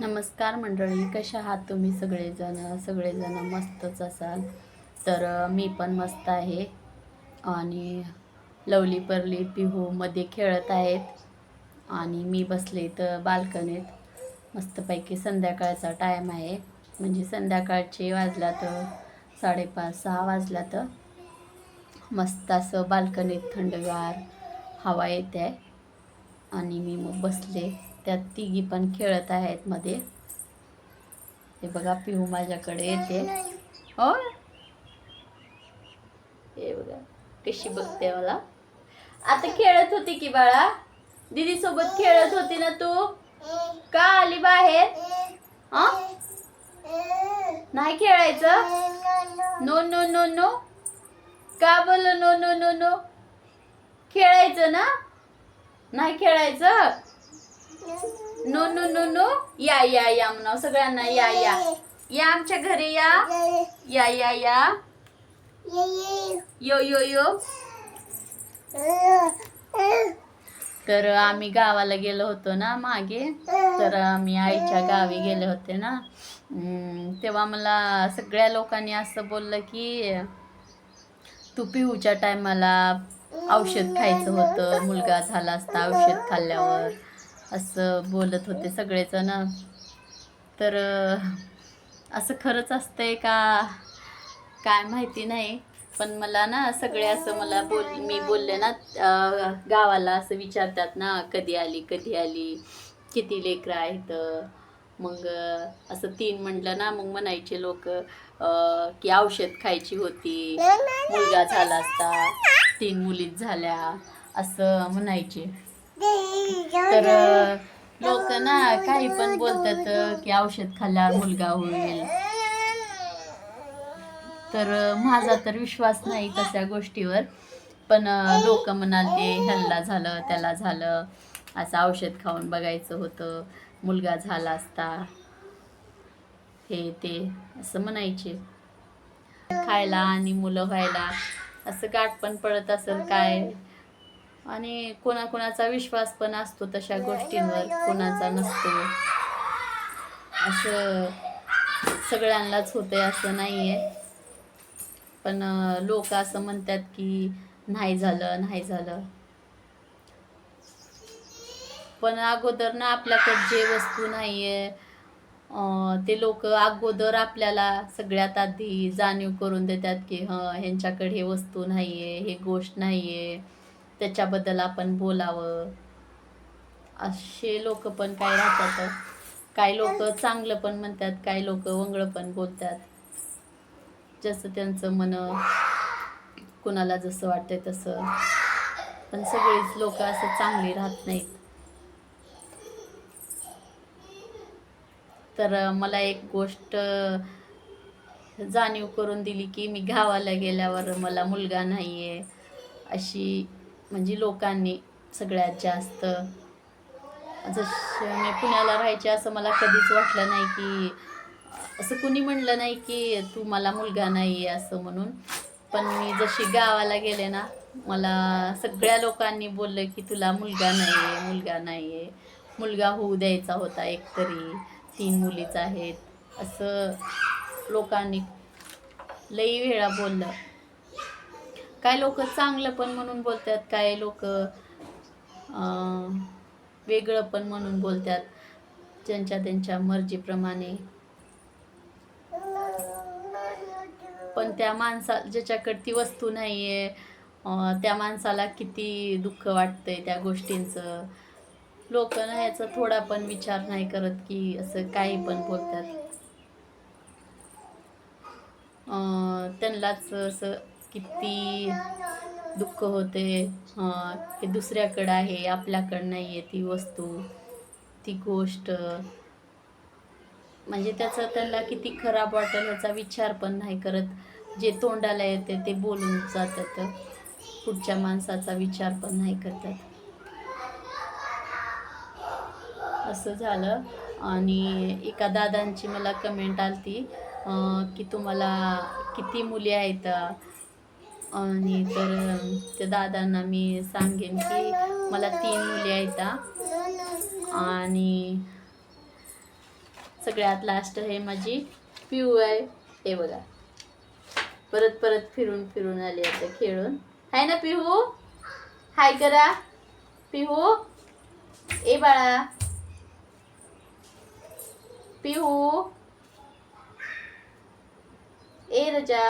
नमस्कार मंडळी कशा आहात तुम्ही सगळेजण? सगळेजण मस्तच असाल. तर मी पण मस्त आहे. आणि लवली परली पिहूमध्ये खेळत आहेत. आणि मी बसले तर बाल्कनीत. मस्तपैकी संध्याकाळचा टाईम आहे. म्हणजे संध्याकाळचे वाजला तर साडेपाच सहा वाजला तर मस्त असं बाल्कनीत थंडगार हवा येते. आहे आणि मी मग बसले. त्यात तिघी पण खेळत आहेत मध्ये. हे बघा पिहू माझ्याकडे येते. हो हे बघा कशी बघते मला. आता खेळत होती की बाळा? दिदी सोबत खेळत होती ना तू? का आली बाहेर? हा? नाही खेळायचं? No no no no. का बोल नो नो नो नो? खेळायचं ना? नाही खेळायचं? No no no no. या या या म्हणा सगळ्यांना. या या. या आमच्या घरी या. या या या. यो यो यो. तर आम्ही गावाला गेलो होतो ना मागे. तर आम्ही आईच्या गावी गेले होते ना. तेव्हा मला सगळ्या लोकांनी असं बोललं की तू पिहूच्या टायमाला औषध खायचं होतं. मुलगा झाला असता औषध खाल्ल्यावर. असं बोलत होते सगळेजण. तर असं खरंच असतंय का? काय माहिती नाही. पण मला ना सगळे असं मला बोल मी बोलले ना गावाला असं विचारतात ना कधी आली कधी आली किती लेकरं आहेत? मग असं तीन म्हटलं ना मग म्हणायचे लोक की औषध खायची होती मुलगा झाला असता तीन मुलीच झाल्या असं म्हणायचे. तर लोक ना काही पण बोलतात की औषध खाल्ल्यावर मुलगा होईल. तर माझा तर विश्वास नाही तशा गोष्टीवर. पण लोक म्हणाले ह्याला झालं त्याला झालं. असं औषध खाऊन बघायचं होतं. मुलगा झाला असता. हे ते असं म्हणायचे. खायला आणि मुलं व्हायला. असं गाठ पण पडत असेल काय? आणि कोणाकोणाचा विश्वास पण असतो तशा गोष्टींवर कोणाचा नसतो. असं सगळ्यांनाच होतंय असं नाही आहे पण लोक असं म्हणतात की नाही झालं नाही झालं. पण अगोदर ना आपल्याकडे जे वस्तू नाही आहे ते लोक अगोदर आपल्याला सगळ्यात आधी जाणीव करून देतात की हं ह्यांच्याकडे हे वस्तू नाही आहे हे गोष्ट नाही आहे त्याच्याबद्दल आपण बोलावं. असे लोक पण काय राहतात. काही लोक चांगलं पण म्हणतात काही लोक वंगळं पण बोलतात. जसं त्यांचं मन कुणाला जसं वाटतंय तसं. पण सगळीच लोक असं चांगली राहत नाहीत. तर मला एक गोष्ट जाणीव करून दिली की मी गावाला गेल्यावर मला मुलगा नाही आहे अशी म्हणजे लोकांनी सगळ्यात जास्त. जसं मी पुण्याला राहायचे असं मला कधीच वाटलं नाही की असं कुणी म्हणलं नाही की तू मला मुलगा नाही आहे असं म्हणून. पण मी जशी गावाला गेले ना मला सगळ्या लोकांनी बोललं की तुला मुलगा नाही आहे मुलगा नाही आहे मुलगा होऊ द्यायचा होता एकतरी. तीन मुलीच आहेत. असं लोकांनी लई वेळा बोललं. काय लोक चांगलं पण म्हणून बोलतात काय लोक वेगळं पण म्हणून बोलतात ज्यांच्या त्यांच्या मर्जीप्रमाणे. पण त्या माणसा ज्याच्याकडे ती वस्तू नाही आहे त्या माणसाला किती दुःख वाटतंय त्या गोष्टींचं. लोक ना याचा थोडा पण विचार नाही करत की असं काही पण बोलतात. त्यांनाच असं किती दुःख होते. अं, हे दुसऱ्याकडं आहे आपल्याकडं नाही आहे ती वस्तू ती गोष्ट. म्हणजे त्याचं त्याला किती खराब वाटेल याचा विचार पण नाही करत. जे तोंडाला येते ते बोलून जातात. पुढच्या माणसाचा विचार पण नाही करतात. असं झालं. आणि एका दादांची मला कमेंट आली ती की तुम्हाला किती मुली आहेत? आणि तर त्या दादांना मी सांगेन की मला तीन मुली आहेत आणि सगळ्यात लास्ट हे माझी पिऊ आहे हे बघा. परत परत फिरून फिरून आली आता खेळून. हाय ना पिहू हाय करा. पिहू ए बाळा. पिहू ए रजा.